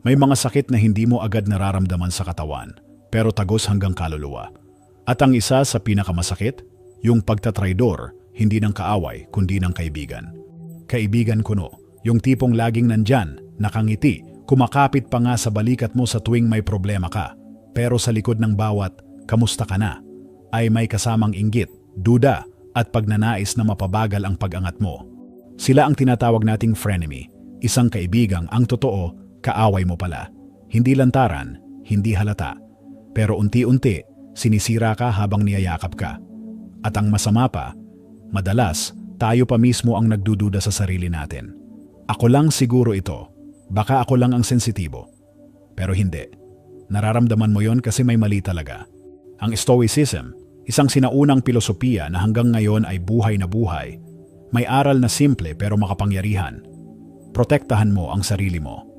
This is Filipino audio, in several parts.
May mga sakit na hindi mo agad nararamdaman sa katawan, pero tagos hanggang kaluluwa. At ang isa sa pinakamasakit, yung pagtatraidor, hindi ng kaaway, kundi ng kaibigan. Kaibigan ko no, yung tipong laging nandyan, nakangiti, kumakapit pa nga sa balikat mo sa tuwing may problema ka. Pero sa likod ng bawat, kamusta ka na, ay may kasamang inggit, duda, at pagnanais na mapabagal ang pag-angat mo. Sila ang tinatawag nating frenemy, isang kaibigang ang totoo, kaaway mo pala. Hindi lantaran, hindi halata. Pero unti-unti, sinisira ka habang niyayakap ka. At ang masama pa, madalas, tayo pa mismo ang nagdududa sa sarili natin. Ako lang siguro ito. Baka ako lang ang sensitibo. Pero hindi. Nararamdaman mo yon kasi may mali talaga. Ang Stoicism, isang sinaunang pilosopiya na hanggang ngayon ay buhay na buhay, may aral na simple pero makapangyarihan. Protektahan mo ang sarili mo.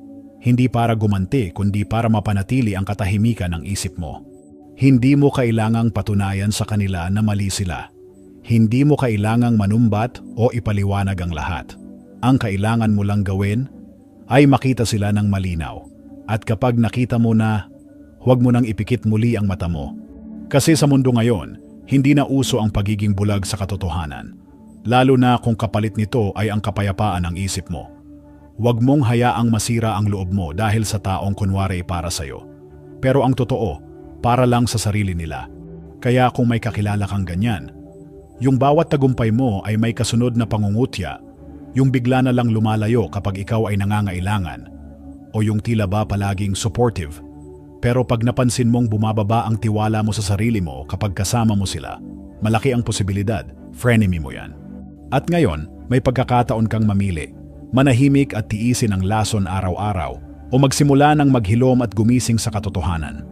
Hindi para gumanti kundi para mapanatili ang katahimikan ng isip mo. Hindi mo kailangang patunayan sa kanila na mali sila. Hindi mo kailangang manumbat o ipaliwanag ang lahat. Ang kailangan mo lang gawin ay makita sila ng malinaw. At kapag nakita mo na, huwag mo nang ipikit muli ang mata mo. Kasi sa mundo ngayon, hindi na uso ang pagiging bulag sa katotohanan. Lalo na kung kapalit nito ay ang kapayapaan ng isip mo. Huwag mong hayaang masira ang loob mo dahil sa taong kunwari para sa'yo. Pero ang totoo, para lang sa sarili nila. Kaya kung may kakilala kang ganyan, yung bawat tagumpay mo ay may kasunod na pangungutya, yung bigla na lang lumalayo kapag ikaw ay nangangailangan, o yung tila ba palaging supportive. Pero pag napansin mong bumababa ang tiwala mo sa sarili mo kapag kasama mo sila, malaki ang posibilidad, frenemy mo yan. At ngayon, may pagkakataon kang mamili. Manahimik at tiisin ang lason araw-araw o magsimula ng maghilom at gumising sa katotohanan.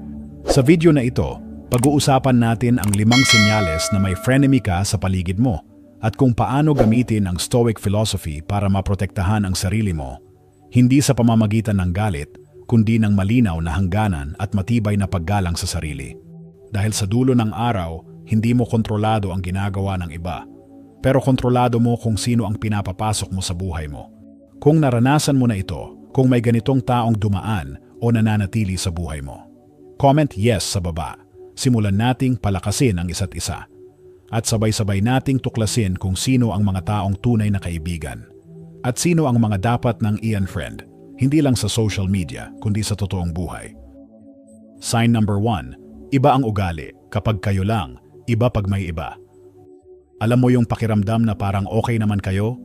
Sa video na ito, pag-uusapan natin ang limang senyales na may frenemy ka sa paligid mo at kung paano gamitin ang Stoic philosophy para maprotektahan ang sarili mo, hindi sa pamamagitan ng galit, kundi ng malinaw na hangganan at matibay na paggalang sa sarili. Dahil sa dulo ng araw, hindi mo kontrolado ang ginagawa ng iba pero kontrolado mo kung sino ang pinapapasok mo sa buhay mo. Kung naranasan mo na ito, kung may ganitong taong dumaan o nananatili sa buhay mo. Comment yes sa baba. Simulan nating palakasin ang isa't isa. At sabay-sabay nating tuklasin kung sino ang mga taong tunay na kaibigan. At sino ang mga dapat ng Ian Friend, hindi lang sa social media, kundi sa totoong buhay. Sign number one, iba ang ugali. Kapag kayo lang, iba pag may iba. Alam mo yung pakiramdam na parang okay naman kayo,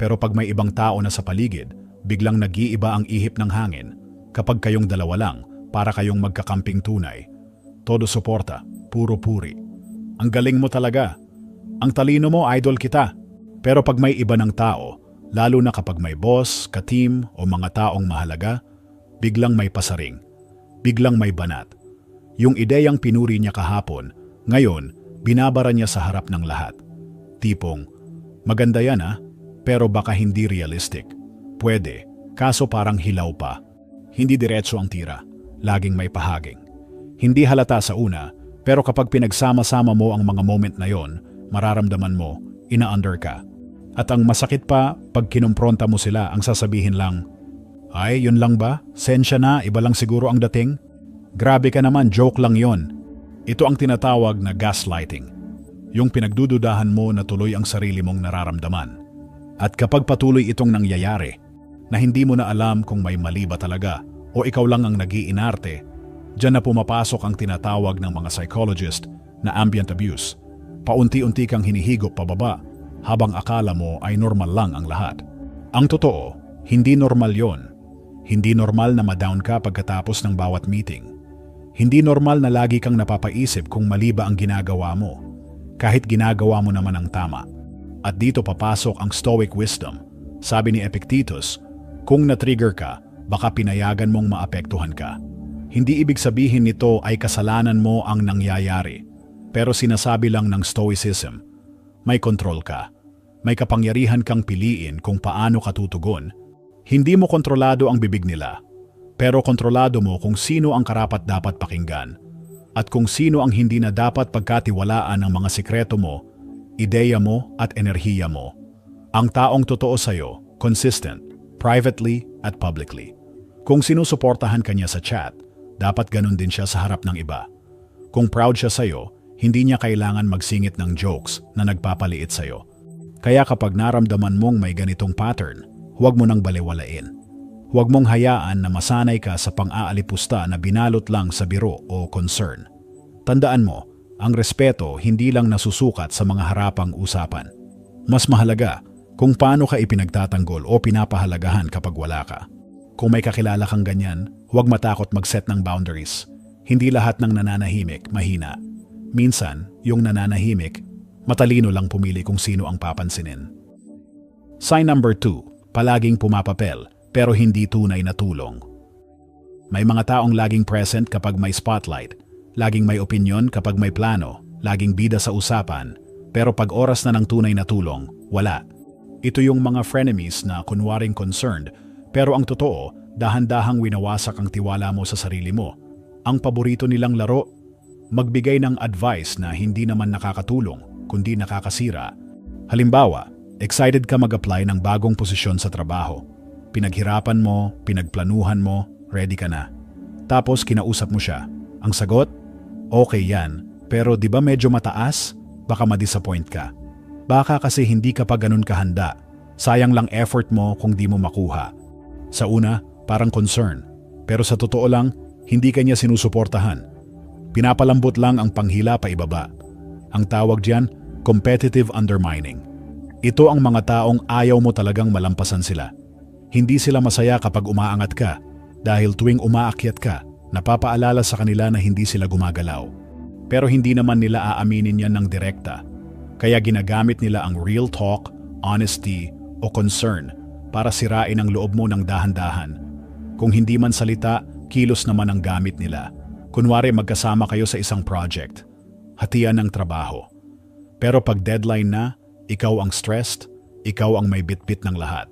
pero pag may ibang tao na sa paligid, biglang nag-iiba ang ihip ng hangin. Kapag kayong dalawa lang, para kayong magkakamping tunay. Todo suporta, puro puri. Ang galing mo talaga. Ang talino mo, idol kita. Pero pag may iba ng tao, lalo na kapag may boss, ka-team o mga taong mahalaga, biglang may pasaring. Biglang may banat. Yung ideyang pinuri niya kahapon, ngayon, binabara niya sa harap ng lahat. Tipong, maganda yan ah, pero baka hindi realistic. Pwede, kaso parang hilaw pa. Hindi diretso ang tira, laging may pahaging. Hindi halata sa una, pero kapag pinagsama-sama mo ang mga moment na yon, mararamdaman mo, ina-under ka. At ang masakit pa, pag kinumpronta mo sila, ang sasabihin lang, Ay, yun lang ba? Sensya na, iba lang siguro ang dating? Grabe ka naman, joke lang yon. Ito ang tinatawag na gaslighting yung pinagdududahan mo na tuloy ang sarili mong nararamdaman. At kapag patuloy itong nangyayari, na hindi mo na alam kung may mali ba talaga o ikaw lang ang nagiinarte, dyan na pumapasok ang tinatawag ng mga psychologist na ambient abuse. Paunti-unti kang hinihigop pababa habang akala mo ay normal lang ang lahat. Ang totoo, hindi normal yon. Hindi normal na madown ka pagkatapos ng bawat meeting. Hindi normal na lagi kang napapaisip kung mali ba ang ginagawa mo kahit ginagawa mo naman ang tama. At dito papasok ang Stoic wisdom. Sabi ni Epictetus, kung na-trigger ka, baka pinayagan mong maapektuhan ka. Hindi ibig sabihin nito ay kasalanan mo ang nangyayari. Pero sinasabi lang ng Stoicism, may control ka. May kapangyarihan kang piliin kung paano ka tutugon. Hindi mo kontrolado ang bibig nila, pero kontrolado mo kung sino ang karapat dapat pakinggan at kung sino ang hindi na dapat pagkatiwalaan ng mga sikreto mo, ideya mo at enerhiya mo. Ang taong totoo sa'yo, consistent, privately at publicly. Kung sinusuportahan kanya sa chat, dapat ganun din siya sa harap ng iba. Kung proud siya sa'yo, hindi niya kailangan magsingit ng jokes na nagpapaliit sa'yo. Kaya kapag naramdaman mong may ganitong pattern, huwag mo nang baliwalain. Huwag mong hayaan na masanay ka sa pang-aalipusta na binalot lang sa biro o concern. Tandaan mo, ang respeto hindi lang nasusukat sa mga harapang usapan. Mas mahalaga kung paano ka ipinagtatanggol o pinapahalagahan kapag wala ka. Kung may kakilala kang ganyan, huwag matakot mag-set ng boundaries. Hindi lahat ng nananahimik mahina. Minsan, yung nananahimik, matalino lang pumili kung sino ang papansinin. Sign number 2, palaging pumapapel pero hindi tunay na tulong. May mga taong laging present kapag may spotlight, laging may opinion kapag may plano, laging bida sa usapan, pero pag oras na ng tunay na tulong, wala. Ito yung mga frenemies na kunwaring concerned, pero ang totoo, dahan-dahang winawasak ang tiwala mo sa sarili mo. Ang paborito nilang laro magbigay ng advice na hindi naman nakakatulong, kundi nakakasira. Halimbawa, excited ka mag-apply ng bagong posisyon sa trabaho. Pinaghirapan mo, pinagplanuhan mo, ready ka na. Tapos kinausap mo siya. Ang sagot? Okay yan, pero di ba medyo mataas? Baka ma-disappoint ka. Baka kasi hindi ka pa ganun kahanda. Sayang lang effort mo kung di mo makuha. Sa una, parang concern. Pero sa totoo lang, hindi kanya sinusuportahan Pinapalambot lang ang panghila pa ibaba. Ang tawag diyan, competitive undermining. Ito ang mga taong ayaw mo talagang malampasan sila. Hindi sila masaya kapag umaangat ka dahil tuwing umaakyat ka, napapaalala sa kanila na hindi sila gumagalaw. Pero hindi naman nila aaminin yan ng direkta. Kaya ginagamit nila ang real talk, honesty, o concern para sirain ang loob mo ng dahan-dahan. Kung hindi man salita, kilos naman ang gamit nila. Kunwari magkasama kayo sa isang project, hatian ng trabaho. Pero pag deadline na, ikaw ang stressed, ikaw ang may bitbit ng lahat.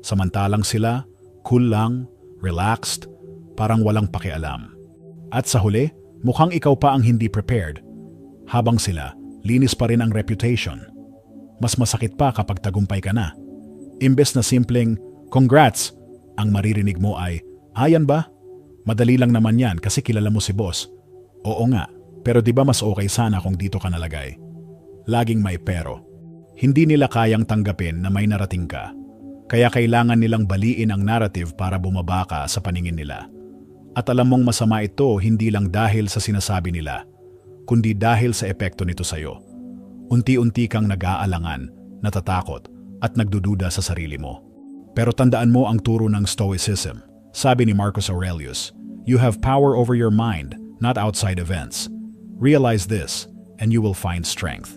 Samantalang sila, cool lang, relaxed, parang walang pakialam. At sa huli, mukhang ikaw pa ang hindi prepared. Habang sila, linis pa rin ang reputation. Mas masakit pa kapag tagumpay ka na. Imbes na simpleng, congrats, ang maririnig mo ay, ayan ba? Madali lang naman yan kasi kilala mo si boss. Oo nga, pero di ba mas okay sana kung dito ka nalagay? Laging may pero. Hindi nila kayang tanggapin na may narating ka. Kaya kailangan nilang baliin ang narrative para bumaba ka sa paningin nila. At alam mong masama ito hindi lang dahil sa sinasabi nila, kundi dahil sa epekto nito sa'yo. Unti-unti kang nag-aalangan, natatakot, at nagdududa sa sarili mo. Pero tandaan mo ang turo ng Stoicism – sabi ni Marcus Aurelius, You have power over your mind, not outside events. Realize this, and you will find strength.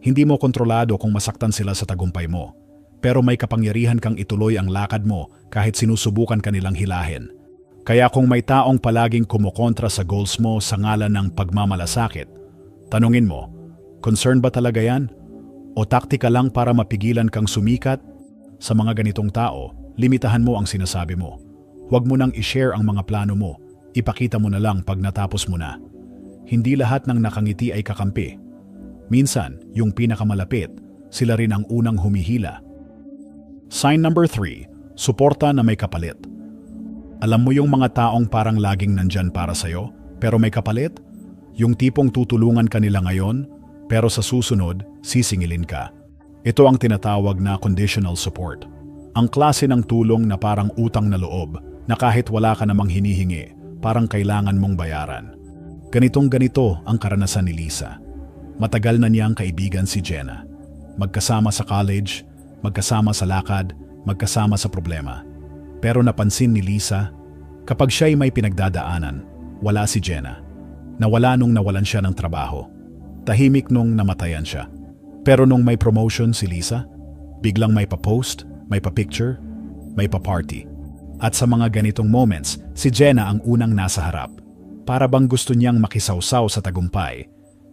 Hindi mo kontrolado kung masaktan sila sa tagumpay mo, pero may kapangyarihan kang ituloy ang lakad mo kahit sinusubukan kanilang hilahin. Kaya kung may taong palaging kumukontra sa goals mo sa ngalan ng pagmamalasakit, tanungin mo, concern ba talaga yan? O taktika lang para mapigilan kang sumikat? Sa mga ganitong tao, limitahan mo ang sinasabi mo Huwag mo nang i-share ang mga plano mo. Ipakita mo na lang pag natapos mo na. Hindi lahat ng nakangiti ay kakampi. Minsan, yung pinakamalapit, sila rin ang unang humihila. Sign number 3, suporta na may kapalit. Alam mo yung mga taong parang laging nandyan para sa'yo, pero may kapalit? Yung tipong tutulungan ka nila ngayon, pero sa susunod, sisingilin ka. Ito ang tinatawag na conditional support. Ang klase ng tulong na parang utang na loob na kahit wala ka namang hinihingi, parang kailangan mong bayaran. Ganitong ganito ang karanasan ni Lisa. Matagal na niyang kaibigan si Jenna. Magkasama sa college, magkasama sa lakad, magkasama sa problema. Pero napansin ni Lisa, kapag siya'y may pinagdadaanan, wala si Jenna. Nawala nung nawalan siya ng trabaho. Tahimik nung namatayan siya. Pero nung may promotion si Lisa, biglang may pa-post, may pa-picture, may pa-party. At sa mga ganitong moments, si Jenna ang unang nasa harap. Para bang gusto niyang makisawsaw sa tagumpay.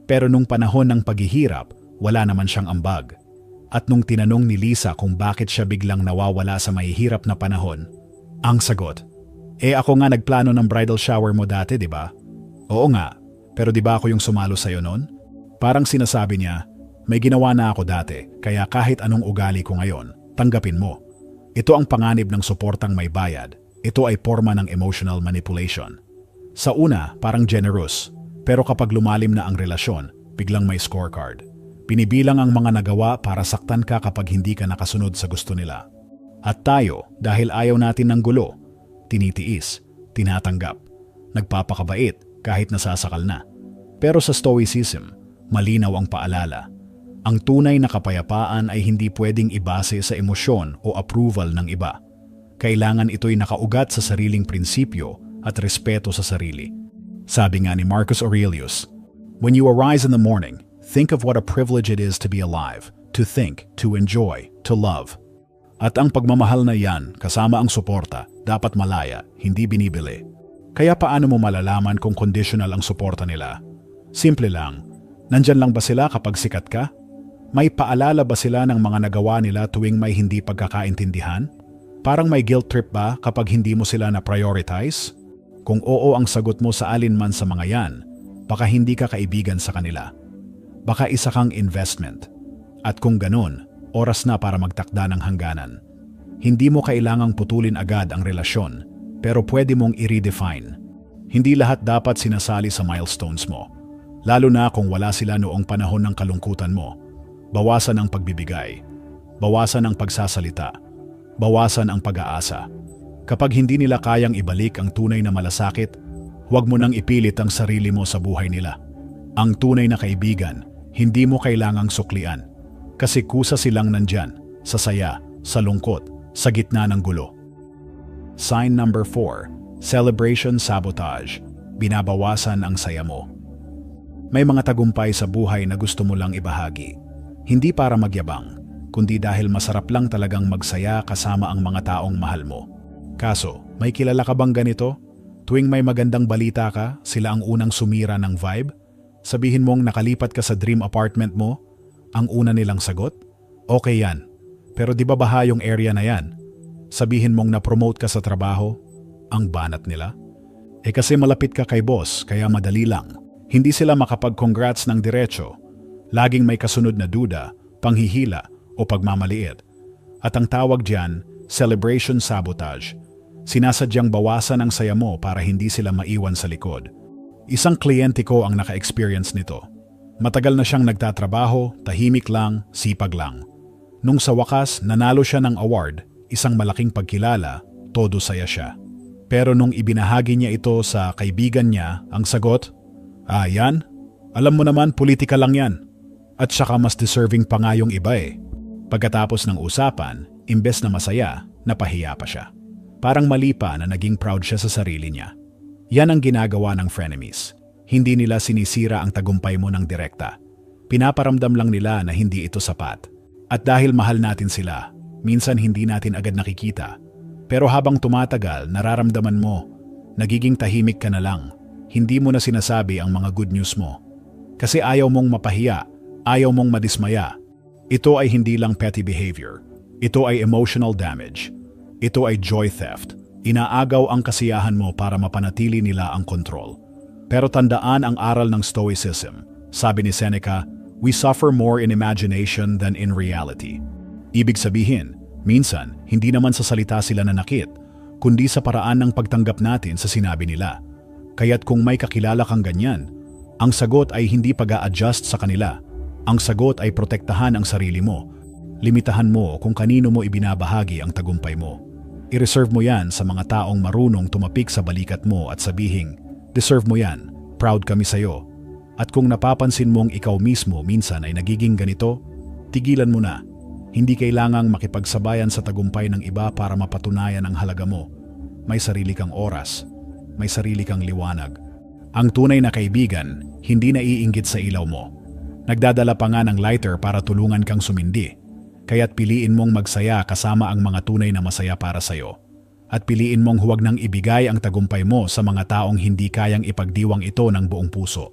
Pero nung panahon ng paghihirap, wala naman siyang ambag. At nung tinanong ni Lisa kung bakit siya biglang nawawala sa mahihirap na panahon, ang sagot, Eh ako nga nagplano ng bridal shower mo dati, di ba? Oo nga, pero di ba ako yung sumalo sa'yo noon? Parang sinasabi niya, may ginawa na ako dati, kaya kahit anong ugali ko ngayon, tanggapin mo. Ito ang panganib ng suportang may bayad, Ito ay forma ng emotional manipulation. Sa una, parang generous, pero kapag lumalim na ang relasyon, biglang may scorecard. Pinibilang ang mga nagawa para saktan ka kapag hindi ka nakasunod sa gusto nila. At tayo, dahil ayaw natin ng gulo, tinitiis, tinatanggap, nagpapakabait kahit nasasakal na. Pero sa Stoicism, malinaw ang paalala. Ang tunay na kapayapaan ay hindi pwedeng ibase sa emosyon o approval ng iba. Kailangan ito'y nakaugat sa sariling prinsipyo at respeto sa sarili. Sabi nga ni Marcus Aurelius, When you arise in the morning, think of what a privilege it is to be alive, to think, to enjoy, to love. At ang pagmamahal na yan, kasama ang suporta, dapat malaya, hindi binibili. Kaya paano mo malalaman kung conditional ang suporta nila? Simple lang, nandyan lang ba sila kapag sikat ka? May paalala ba sila ng mga nagawa nila tuwing may hindi pagkakaintindihan? Parang may guilt trip ba kapag hindi mo sila na-prioritize? Kung oo ang sagot mo sa alinman sa mga yan, baka hindi ka kaibigan sa kanila. Baka isa kang investment. At kung ganun, oras na para magtakda ng hangganan. Hindi mo kailangang putulin agad ang relasyon, pero pwede mong i-redefine. Hindi lahat dapat sinasali sa milestones mo. Lalo na kung wala sila noong panahon ng kalungkutan mo. Bawasan ang pagbibigay. Bawasan ang pagsasalita. Bawasan ang pag-aasa. Kapag hindi nila kayang ibalik ang tunay na malasakit, huwag mo nang ipilit ang sarili mo sa buhay nila. Ang tunay na kaibigan, hindi mo kailangang suklian. Kasi kusa silang nandyan, sa saya, sa lungkot, sa gitna ng gulo. Sign number 4, Celebration Sabotage. Binabawasan ang saya mo. May mga tagumpay sa buhay na gusto mo lang ibahagi. Hindi para magyabang, kundi dahil masarap lang talagang magsaya kasama ang mga taong mahal mo. Kaso, may kilala ka bang ganito? Tuwing may magandang balita ka, sila ang unang sumira ng vibe? Sabihin mong nakalipat ka sa dream apartment mo? Ang una nilang sagot? Okay yan. Pero di ba baha yung area na yan? Sabihin mong na-promote ka sa trabaho? Ang banat nila? Eh kasi malapit ka kay boss, kaya madali lang. Hindi sila makapag-congrats ng diretso. Laging may kasunod na duda, panghihila o pagmamaliit. At ang tawag diyan, celebration sabotage Sinasadyang bawasan ang saya mo para hindi sila maiwan sa likod. Isang kliyente ko ang naka-experience nito. Matagal na siyang nagtatrabaho, tahimik lang, sipag lang. Nung sa wakas, nanalo siya ng award, isang malaking pagkilala, todo saya siya. Pero nung ibinahagi niya ito sa kaibigan niya, ang sagot, Ah, yan? Alam mo naman, politika lang yan. At saka mas deserving pa nga yung iba eh. Pagkatapos ng usapan, imbes na masaya, napahiya pa siya. Parang mali pa na naging proud siya sa sarili niya. Yan ang ginagawa ng frenemies. Hindi nila sinisira ang tagumpay mo ng direkta. Pinaparamdam lang nila na hindi ito sapat. At dahil mahal natin sila, minsan hindi natin agad nakikita. Pero habang tumatagal, nararamdaman mo, nagiging tahimik ka na lang. Hindi mo na sinasabi ang mga good news mo. Kasi ayaw mong mapahiya, ayaw mong madismaya. Ito ay hindi lang petty behavior. Ito ay emotional damage ito ay joy theft. Inaagaw ang kasiyahan mo para mapanatili nila ang kontrol. Pero tandaan ang aral ng Stoicism. Sabi ni Seneca, we suffer more in imagination than in reality. Ibig sabihin, minsan, hindi naman sa salita sila nanakit, kundi sa paraan ng pagtanggap natin sa sinabi nila. Kaya't kung may kakilala kang ganyan, ang sagot ay hindi pag adjust sa kanila. Ang sagot ay protektahan ang sarili mo. Limitahan mo kung kanino mo ibinabahagi ang tagumpay mo. I-reserve mo yan sa mga taong marunong tumapik sa balikat mo at sabihing, deserve mo yan, proud kami sa'yo. At kung napapansin mong ikaw mismo minsan ay nagiging ganito, tigilan mo na. Hindi kailangang makipagsabayan sa tagumpay ng iba para mapatunayan ang halaga mo. May sarili kang oras, may sarili kang liwanag. Ang tunay na kaibigan, hindi na iinggit sa ilaw mo. Nagdadala pa nga ng lighter para tulungan kang sumindi Kaya't piliin mong magsaya kasama ang mga tunay na masaya para sa'yo. At piliin mong huwag nang ibigay ang tagumpay mo sa mga taong hindi kayang ipagdiwang ito ng buong puso.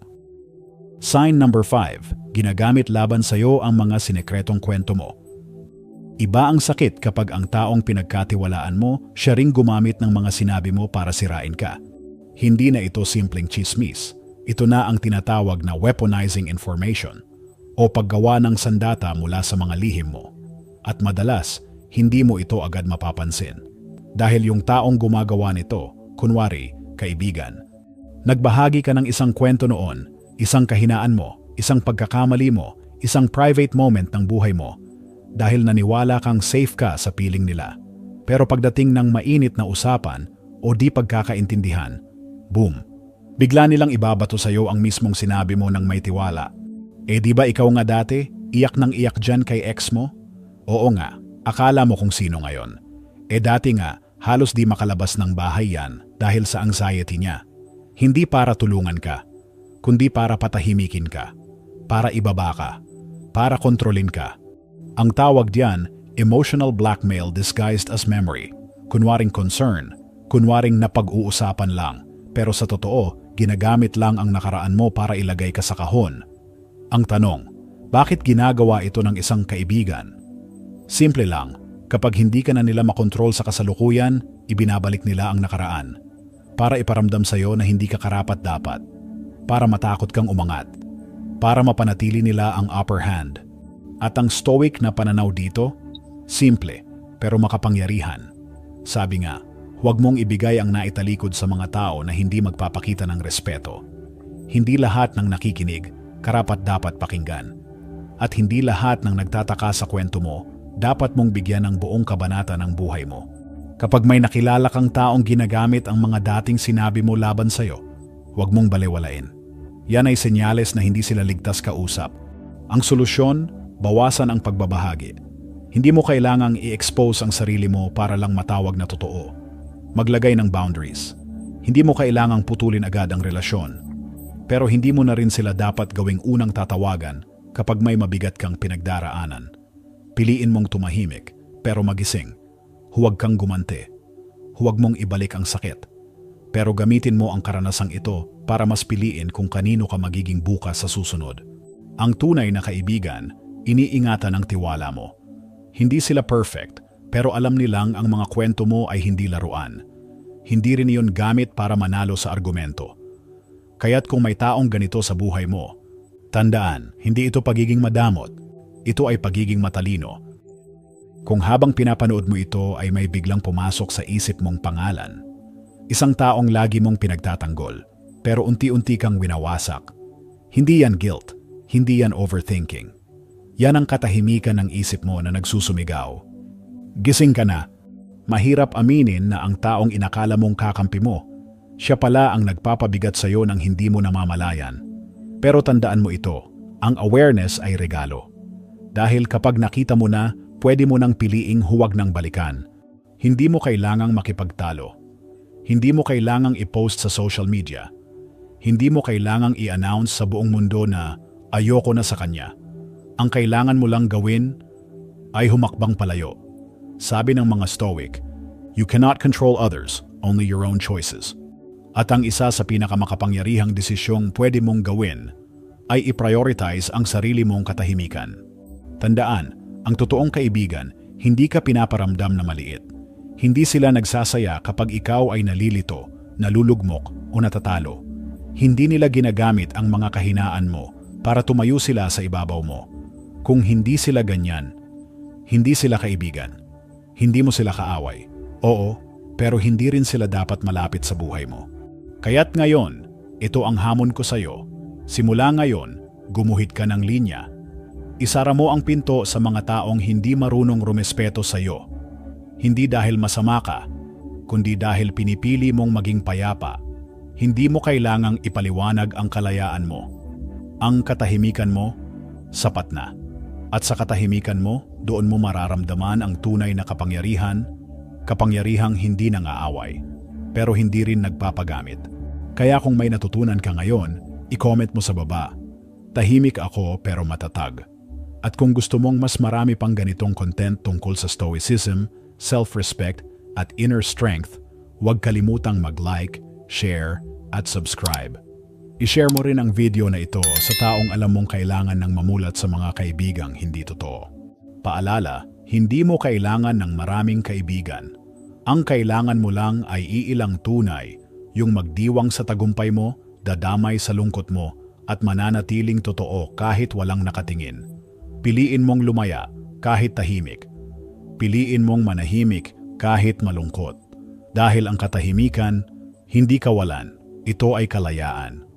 Sign number 5. Ginagamit laban sa iyo ang mga sinekretong kwento mo. Iba ang sakit kapag ang taong pinagkatiwalaan mo, siya ring gumamit ng mga sinabi mo para sirain ka. Hindi na ito simpleng chismis. Ito na ang tinatawag na weaponizing information o paggawa ng sandata mula sa mga lihim mo at madalas hindi mo ito agad mapapansin. Dahil yung taong gumagawa nito, kunwari, kaibigan. Nagbahagi ka ng isang kwento noon, isang kahinaan mo, isang pagkakamali mo, isang private moment ng buhay mo, dahil naniwala kang safe ka sa piling nila. Pero pagdating ng mainit na usapan o di pagkakaintindihan, boom, bigla nilang ibabato sa iyo ang mismong sinabi mo ng may tiwala. Eh di ba ikaw nga dati, iyak ng iyak dyan kay ex mo? Oo nga, akala mo kung sino ngayon. Eh dati nga, halos di makalabas ng bahay yan dahil sa anxiety niya. Hindi para tulungan ka, kundi para patahimikin ka, para ibaba ka, para kontrolin ka. Ang tawag diyan, emotional blackmail disguised as memory. Kunwaring concern, kunwaring napag-uusapan lang, pero sa totoo, ginagamit lang ang nakaraan mo para ilagay ka sa kahon. Ang tanong, bakit ginagawa ito ng isang kaibigan? Simple lang, kapag hindi ka na nila makontrol sa kasalukuyan, ibinabalik nila ang nakaraan. Para iparamdam sa iyo na hindi ka karapat dapat. Para matakot kang umangat. Para mapanatili nila ang upper hand. At ang stoic na pananaw dito, simple pero makapangyarihan. Sabi nga, huwag mong ibigay ang naitalikod sa mga tao na hindi magpapakita ng respeto. Hindi lahat ng nakikinig karapat dapat pakinggan. At hindi lahat ng nagtataka sa kwento mo dapat mong bigyan ng buong kabanata ng buhay mo. Kapag may nakilala kang taong ginagamit ang mga dating sinabi mo laban sa'yo, huwag mong balewalain. Yan ay senyales na hindi sila ligtas kausap. Ang solusyon, bawasan ang pagbabahagi. Hindi mo kailangang i-expose ang sarili mo para lang matawag na totoo. Maglagay ng boundaries. Hindi mo kailangang putulin agad ang relasyon. Pero hindi mo na rin sila dapat gawing unang tatawagan kapag may mabigat kang pinagdaraanan. Piliin mong tumahimik, pero magising. Huwag kang gumante. Huwag mong ibalik ang sakit. Pero gamitin mo ang karanasang ito para mas piliin kung kanino ka magiging bukas sa susunod. Ang tunay na kaibigan, iniingatan ang tiwala mo. Hindi sila perfect, pero alam nilang ang mga kwento mo ay hindi laruan. Hindi rin iyon gamit para manalo sa argumento. Kaya't kung may taong ganito sa buhay mo, tandaan, hindi ito pagiging madamot, ito ay pagiging matalino. Kung habang pinapanood mo ito ay may biglang pumasok sa isip mong pangalan, isang taong lagi mong pinagtatanggol, pero unti-unti kang winawasak. Hindi yan guilt, hindi yan overthinking. Yan ang katahimikan ng isip mo na nagsusumigaw. Gising ka na. Mahirap aminin na ang taong inakala mong kakampi mo, siya pala ang nagpapabigat sa iyo ng hindi mo namamalayan. Pero tandaan mo ito, ang awareness ay regalo. Dahil kapag nakita mo na, pwede mo nang piliing huwag nang balikan. Hindi mo kailangang makipagtalo. Hindi mo kailangang i-post sa social media. Hindi mo kailangang i-announce sa buong mundo na ayoko na sa kanya. Ang kailangan mo lang gawin ay humakbang palayo. Sabi ng mga Stoic, you cannot control others, only your own choices. At ang isa sa pinakamakapangyarihang desisyong pwede mong gawin ay i-prioritize ang sarili mong katahimikan. Tandaan, ang totoong kaibigan, hindi ka pinaparamdam na maliit. Hindi sila nagsasaya kapag ikaw ay nalilito, nalulugmok o natatalo. Hindi nila ginagamit ang mga kahinaan mo para tumayo sila sa ibabaw mo. Kung hindi sila ganyan, hindi sila kaibigan. Hindi mo sila kaaway. Oo, pero hindi rin sila dapat malapit sa buhay mo. Kaya't ngayon, ito ang hamon ko sa iyo. Simula ngayon, gumuhit ka ng linya Isara mo ang pinto sa mga taong hindi marunong rumespeto sa iyo. Hindi dahil masama ka, kundi dahil pinipili mong maging payapa. Hindi mo kailangang ipaliwanag ang kalayaan mo. Ang katahimikan mo, sapat na. At sa katahimikan mo, doon mo mararamdaman ang tunay na kapangyarihan, kapangyarihang hindi nangaaway, pero hindi rin nagpapagamit. Kaya kung may natutunan ka ngayon, i-comment mo sa baba. Tahimik ako pero matatag. At kung gusto mong mas marami pang ganitong content tungkol sa stoicism, self-respect at inner strength, huwag kalimutang mag-like, share at subscribe. I-share mo rin ang video na ito sa taong alam mong kailangan ng mamulat sa mga kaibigang hindi totoo. Paalala, hindi mo kailangan ng maraming kaibigan. Ang kailangan mo lang ay iilang tunay, yung magdiwang sa tagumpay mo, dadamay sa lungkot mo, at mananatiling totoo kahit walang nakatingin. Piliin mong lumaya kahit tahimik. Piliin mong manahimik kahit malungkot. Dahil ang katahimikan, hindi kawalan, ito ay kalayaan.